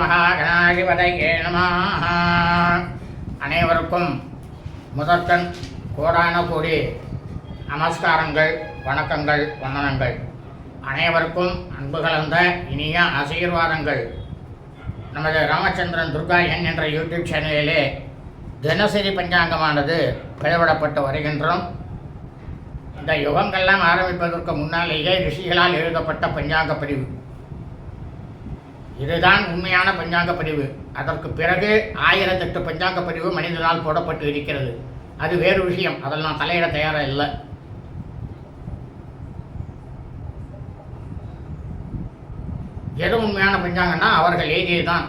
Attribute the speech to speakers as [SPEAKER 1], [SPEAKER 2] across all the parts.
[SPEAKER 1] மகாகணாதிபதையே நமः அனைவருக்கும் முதற்கண் கோடான கோடி நமஸ்காரங்கள் வணக்கங்கள் வந்தனங்கள். அனைவருக்கும் அன்பு கலந்த இனிய ஆசீர்வாதங்கள். நமது ராமச்சந்திரன் துர்கா என் என்ற யூடியூப் சேனலிலே தினசரி பஞ்சாங்கமானது பிளவிடப்பட்டு வருகின்றோம். இந்த யுகங்கள்லாம் ஆரம்பிப்பதற்கு முன்னாலேயே ரிஷிகளால் எழுதப்பட்ட பஞ்சாங்க பிரிவு. இதுதான் உண்மையான பஞ்சாங்க பதிவு. அதற்கு பிறகு ஆயிரத்தெட்டு பஞ்சாங்க பதிவு மனிதனால் போடப்பட்டு இருக்கிறது. அது வேறு விஷயம். அதெல்லாம் தலையிட தயாராக இல்லை. எது உண்மையான பஞ்சாங்கம்னா அவர்கள் எழுதியது தான்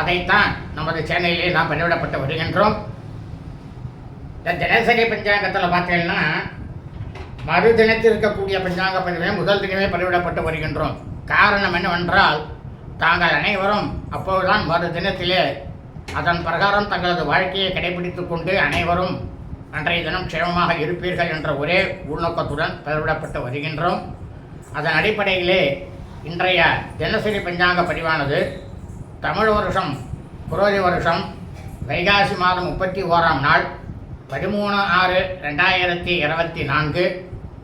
[SPEAKER 1] அதைத்தான் நமது சேனலிலே நாம் பதிவிடப்பட்டு வருகின்றோம். இந்த தினசரி பஞ்சாங்கத்தில் பார்த்தீங்கன்னா மறு தினத்தில் இருக்கக்கூடிய பஞ்சாங்க பதிவே முதல் தினமே பதிவிடப்பட்டு வருகின்றோம். காரணம் என்னவென்றால் தாங்கள் அனைவரும் அப்போதுதான் மறு தினத்திலே. அதன் பிரகாரம் தங்களது வாழ்க்கையை கடைபிடித்துக் கொண்டு அனைவரும் அன்றைய தினம் க்ஷேமமாக இருப்பீர்கள் என்ற ஒரே உள்நோக்கத்துடன் பெயரிடப்பட்டு வருகின்றோம். அதன் அடிப்படையிலே இன்றைய தினசரி பஞ்சாங்க பதிவானது தமிழ் வருஷம் குரோதி வருஷம் வைகாசி மாதம் முப்பத்தி ஓராம் நாள் பதிமூணு ஆறு ரெண்டாயிரத்தி இருபத்தி நான்கு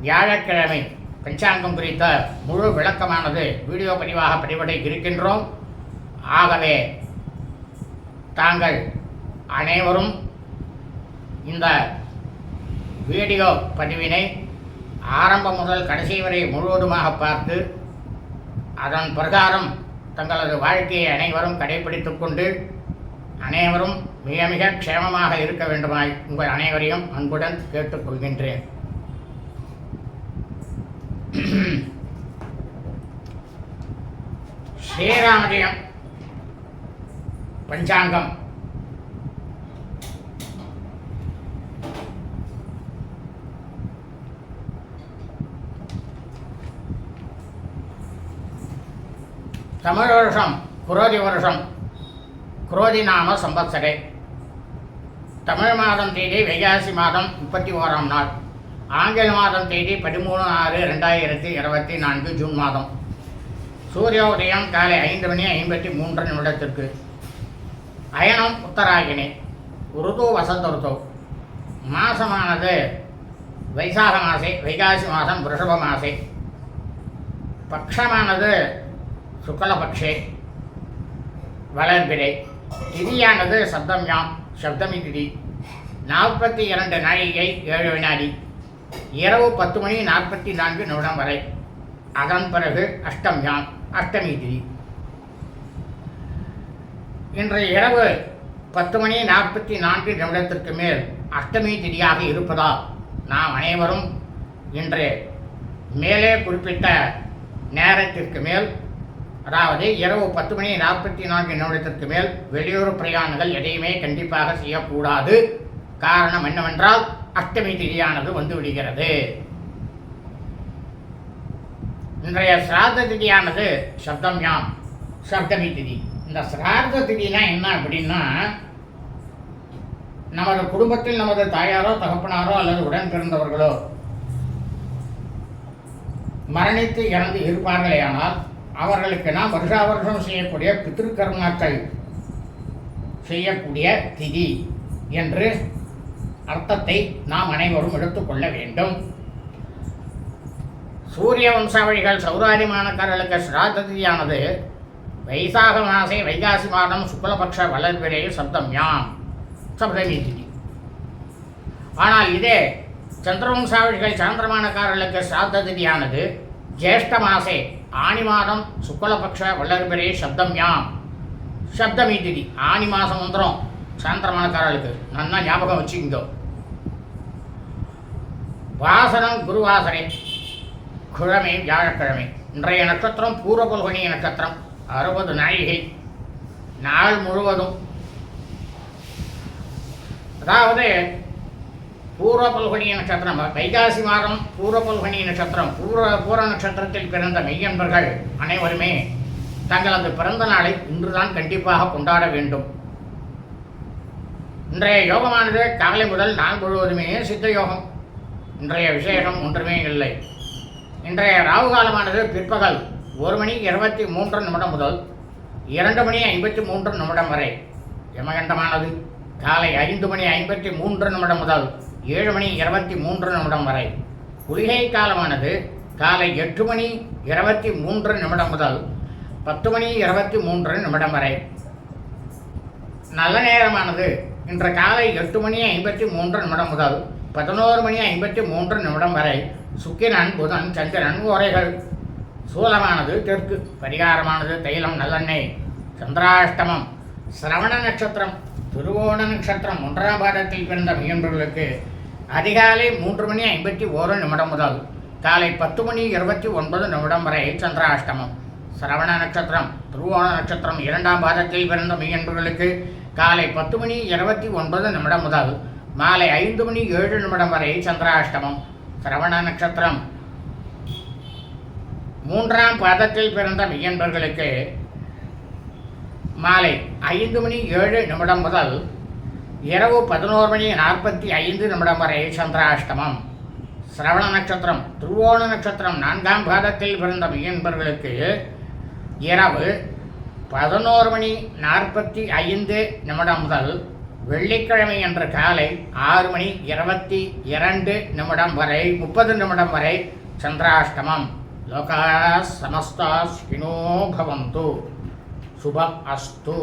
[SPEAKER 1] வியாழக்கிழமை பஞ்சாங்கம் குறித்த முழு விளக்கமானது வீடியோ பதிவாக பதிவிட இருக்கின்றோம். ஆகவே தாங்கள் அனைவரும் இந்த வீடியோ பதிவினை ஆரம்பம் முதல் கடைசி வரை முழுவதுமாக பார்த்து அதன் பிரகாரம் தங்களது வாழ்க்கையை அனைவரும் கடைபிடித்து கொண்டு அனைவரும் மிக மிக க்ஷேமமாக இருக்க வேண்டுமாய் உங்கள் அனைவரையும் அன்புடன் கேட்டுக்கொள்கின்றேன். ஸ்ரீராமஜயம் பஞ்சாங்கம். தமிழ் வருஷம் குரோதி வருஷம் குரோதி நாம சம்பத்சரே தமிழ் மாதம் தேதி வைகாசி மாதம் முப்பத்தி ஓராம் நாள். ஆங்கில மாதம் தேதி பதிமூணு ஆறு ரெண்டாயிரத்தி இருபத்தி நான்கு ஜூன் மாதம். சூரிய உதயம் காலை ஐந்து மணி ஐம்பத்தி மூன்று நிமிடத்திற்கு. அயனம் உத்தராகினி. ருது வசந்த ருத்து மாசமானது வைசாக மாசே வைகாசி மாதம் ரிஷப மாசே. பக்ஷமானது சுக்கலபக்ஷே. வளர்பிரை திதியானது சப்தம்யாம் சப்தமி திதி நாற்பத்தி இரண்டு நாழிகை ஏழு வினாடி. இரவு பத்து மணி நாற்பத்தி நான்கு நிமிடம் வரை. அதன் பிறகு அஷ்டம்யாம் அஷ்டமி திதி. இன்று இரவு பத்து மணி நாற்பத்தி நான்கு நிமிடத்திற்கு மேல் அஷ்டமி திதியாக இருப்பதால் நாம் அனைவரும் இன்று மேலே குறிப்பிட்ட நேரத்திற்கு மேல் அதாவது இரவு பத்து மணி நாற்பத்தி நான்கு நிமிடத்திற்கு மேல் வெளியூர் பிரயாணங்கள் எதையுமே கண்டிப்பாக செய்யக்கூடாது. காரணம் என்னவென்றால் அஷ்டமி திதியானது வந்து விடுகிறது. இன்றைய சிராத திதியானது சப்தம் யாம் சப்தமி திதி. இந்த சிரார்த்த திதினா என்ன அப்படின்னா நமது குடும்பத்தில் நமது தாயாரோ தகப்பனாரோ அல்லது உடன் பிறந்தவர்களோ மரணித்து இறந்து இருப்பார்களேயானால் அவர்களுக்கு நாம் வருஷா வருஷம் செய்யக்கூடிய பித்திருக்கர்மாக்கள் செய்யக்கூடிய திதி என்று அர்த்தத்தை நாம் அனைவரும் எடுத்துக்கொள்ள வேண்டும். சூரிய வம்சாவளிகள் சௌராரிமானக்காரர்களுக்கு சிராத்த திதியானது வைசாக மாசே வைகாசி மாதம் சுக்லபக்ஷ வளர்பிறை சப்தம் யாம். சப்தமி திதி ஆனால் இதே சந்திரவம்சாவளிகள் சாந்திரமானக்காரர்களுக்கு சிராத்த திதியானது ஜேஷ்ட மாசே ஆனி மாதம் சுக்லபக்ஷ வல்லர்பிரே சப்தம் யாம். சப்தமி திதி ஆனி மாதம் வந்துடும் சாயந்தரமானக்காரர்களுக்கு நல்லா ஞாபகம் வச்சுக்கிங்கோ வாசனம் குருவாசனை. கிழமை வியாழக்கிழமை. இன்றைய நட்சத்திரம் பூர்வபல்கனி நட்சத்திரம். அறுபது நாழிகை. நாள் முழுவதும். அதாவது பூர்வபல்குனி நட்சத்திரம் வைகாசி மாதம் பூர்வபல்குனி நட்சத்திரம் பூர்வ பூர நட்சத்திரத்தில் பிறந்த மெய்யன்பர்கள் அனைவருமே தங்களது பிறந்த நாளை இன்றுதான் கண்டிப்பாக கொண்டாட வேண்டும். இன்றைய யோகமானது காலை முதல் நாள் முழுவதுமே சித்த யோகம். இன்றைய விசேஷம் ஒன்றுமே இல்லை. இன்றைய ராகு காலமானது பிற்பகல் ஒரு மணி இருபத்தி மூன்று நிமிடம் முதல் இரண்டு மணி ஐம்பத்தி மூன்று நிமிடம் வரை. யமகண்டமானது காலை ஐந்து மணி ஐம்பத்தி மூன்று நிமிடம் முதல் ஏழு மணி இருபத்தி மூன்று நிமிடம் வரை. குளிகை காலமானது காலை எட்டு மணி இருபத்தி மூன்று நிமிடம் முதல் பத்து மணி இருபத்தி மூன்று நிமிடம் வரை. நல்ல நேரமானது இன்று காலை எட்டு மணி ஐம்பத்தி மூன்று நிமிடம் முதல் பதினோரு மணி ஐம்பத்தி மூன்று நிமிடம் வரை சுக்கிரன் புதன் சந்திரன் ஓரைகள். சூலமானது தெற்கு பரிகாரமானது தைலம் நல்லெண்ணெய் சந்திராஷ்டமம் சிரவண நட்சத்திரம் திருவோண நட்சத்திரம் ஒன்றாம் பாதத்தில் பிறந்த மீன்பர்களுக்கு அதிகாலை மூன்று மணி ஐம்பத்தி ஓரு நிமிடம் முதல் காலை பத்து மணி இருபத்தி ஒன்பது நிமிடம் வரை சந்திராஷ்டமம் சிரவண நட்சத்திரம் திருவோண நட்சத்திரம் இரண்டாம் பாதத்தில் பிறந்த மீன்பர்களுக்கு காலை பத்து மணி இருபத்தி ஒன்பது நிமிடம் முதல் மாலை ஐந்து மணி ஏழு நிமிடம் வரை சந்திராஷ்டமம் சிரவண நட்சத்திரம். மூன்றாம் பாதத்தில் பிறந்த மெய்யன்பர்களுக்கு மாலை ஐந்து மணி ஏழு நிமிடம் முதல் இரவு பதினோரு மணி நாற்பத்தி ஐந்து நிமிடம் வரை சந்திராஷ்டமம். சிரவண நட்சத்திரம் திருவோண நட்சத்திரம் நான்காம் பாதத்தில் பிறந்த மெய்யன்பர்களுக்கு இரவு பதினோரு மணி நாற்பத்தி ஐந்து நிமிடம் முதல் வெள்ளிக்கிழமை என்ற காலை ஆறு மணி இருபத்தி இரண்டு நிமிடம் வரை முப்பது நிமிடம் வரை சந்திராஷ்டமம். லோகா சமஸ்தா ஸ்வினோ பவந்து. சுபம் அஸ்து.